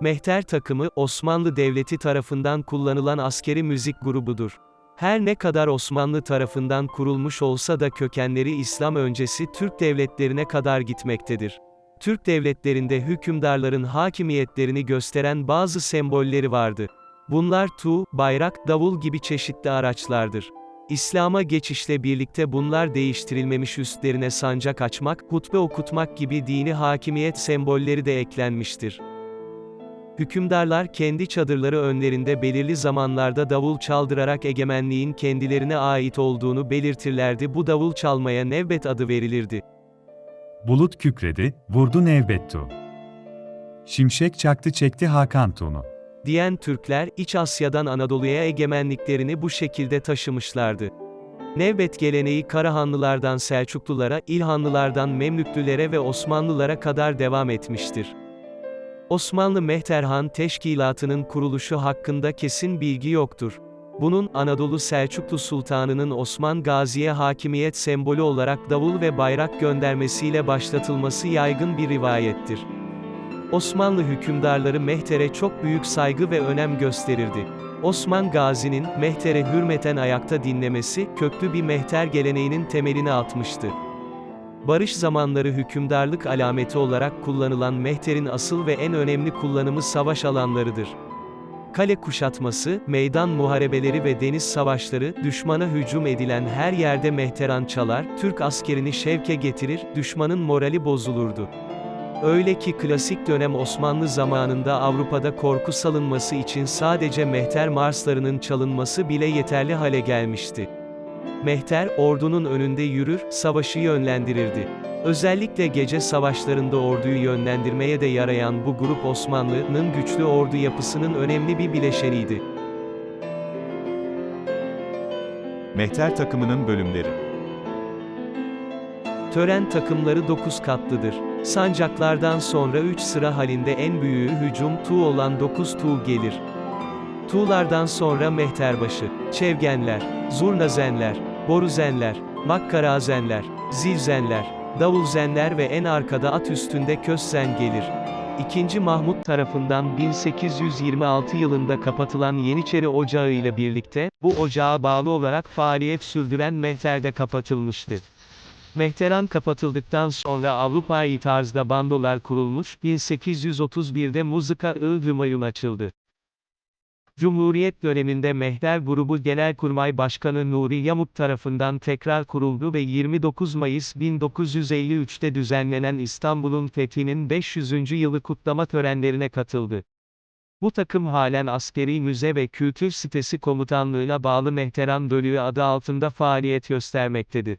Mehter takımı, Osmanlı Devleti tarafından kullanılan askeri müzik grubudur. Her ne kadar Osmanlı tarafından kurulmuş olsa da kökenleri İslam öncesi Türk devletlerine kadar gitmektedir. Türk devletlerinde hükümdarların hakimiyetlerini gösteren bazı sembolleri vardı. Bunlar tuğ, bayrak, davul gibi çeşitli araçlardır. İslam'a geçişle birlikte bunlar değiştirilmemiş üstlerine sancak açmak, hutbe okutmak gibi dini hakimiyet sembolleri de eklenmiştir. Hükümdarlar kendi çadırları önlerinde belirli zamanlarda davul çaldırarak egemenliğin kendilerine ait olduğunu belirtirlerdi. Bu davul çalmaya nevbet adı verilirdi. Bulut kükredi, vurdu Nevbettu. Şimşek çaktı çekti Hakan Tuğ'unu. diyen Türkler, İç Asya'dan Anadolu'ya egemenliklerini bu şekilde taşımışlardı. Nevbet geleneği Karahanlılardan Selçuklulara, İlhanlılardan Memlüklülere ve Osmanlılara kadar devam etmiştir. Osmanlı Mehterhan Teşkilatı'nın kuruluşu hakkında kesin bilgi yoktur. Bunun, Anadolu Selçuklu Sultanı'nın Osman Gazi'ye hakimiyet sembolü olarak davul ve bayrak göndermesiyle başlatılması yaygın bir rivayettir. Osmanlı hükümdarları Mehter'e çok büyük saygı ve önem gösterirdi. Osman Gazi'nin, Mehter'e hürmeten ayakta dinlemesi, köklü bir Mehter geleneğinin temelini atmıştı. Barış zamanları hükümdarlık alameti olarak kullanılan Mehter'in asıl ve en önemli kullanımı savaş alanlarıdır. Kale kuşatması, meydan muharebeleri ve deniz savaşları, düşmana hücum edilen her yerde mehteran çalar, Türk askerini şevke getirir, düşmanın morali bozulurdu. Öyle ki klasik dönem Osmanlı zamanında Avrupa'da korku salınması için sadece mehter marslarının çalınması bile yeterli hale gelmişti. Mehter, ordunun önünde yürür, savaşı yönlendirirdi. Özellikle gece savaşlarında orduyu yönlendirmeye de yarayan bu grup Osmanlı'nın güçlü ordu yapısının önemli bir bileşeniydi. Mehter takımının bölümleri. Tören takımları 9 katlıdır. Sancaklardan sonra 3 sıra halinde en büyüğü hücum tuğ olan 9 tuğ gelir. Tuğlardan sonra mehterbaşı, çevgenler, zurnazenler, boruzenler, makkarazenler, zilzenler, davulzenler ve en arkada at üstünde közzen gelir. İkinci Mahmut tarafından 1826 yılında kapatılan Yeniçeri Ocağı ile birlikte, bu ocağa bağlı olarak faaliyet sürdüren mehter de kapatılmıştı. Mehteran kapatıldıktan sonra Avrupa'yı tarzda bandolar kurulmuş, 1831'de Muzika Ilgımayun açıldı. Cumhuriyet döneminde Mehter Grubu Genelkurmay Başkanı Nuri Yamuk tarafından tekrar kuruldu ve 29 Mayıs 1953'te düzenlenen İstanbul'un fethinin 500. yılı kutlama törenlerine katıldı. Bu takım halen askeri müze ve kültür sitesi komutanlığına bağlı Mehteran Bölüğü adı altında faaliyet göstermektedir.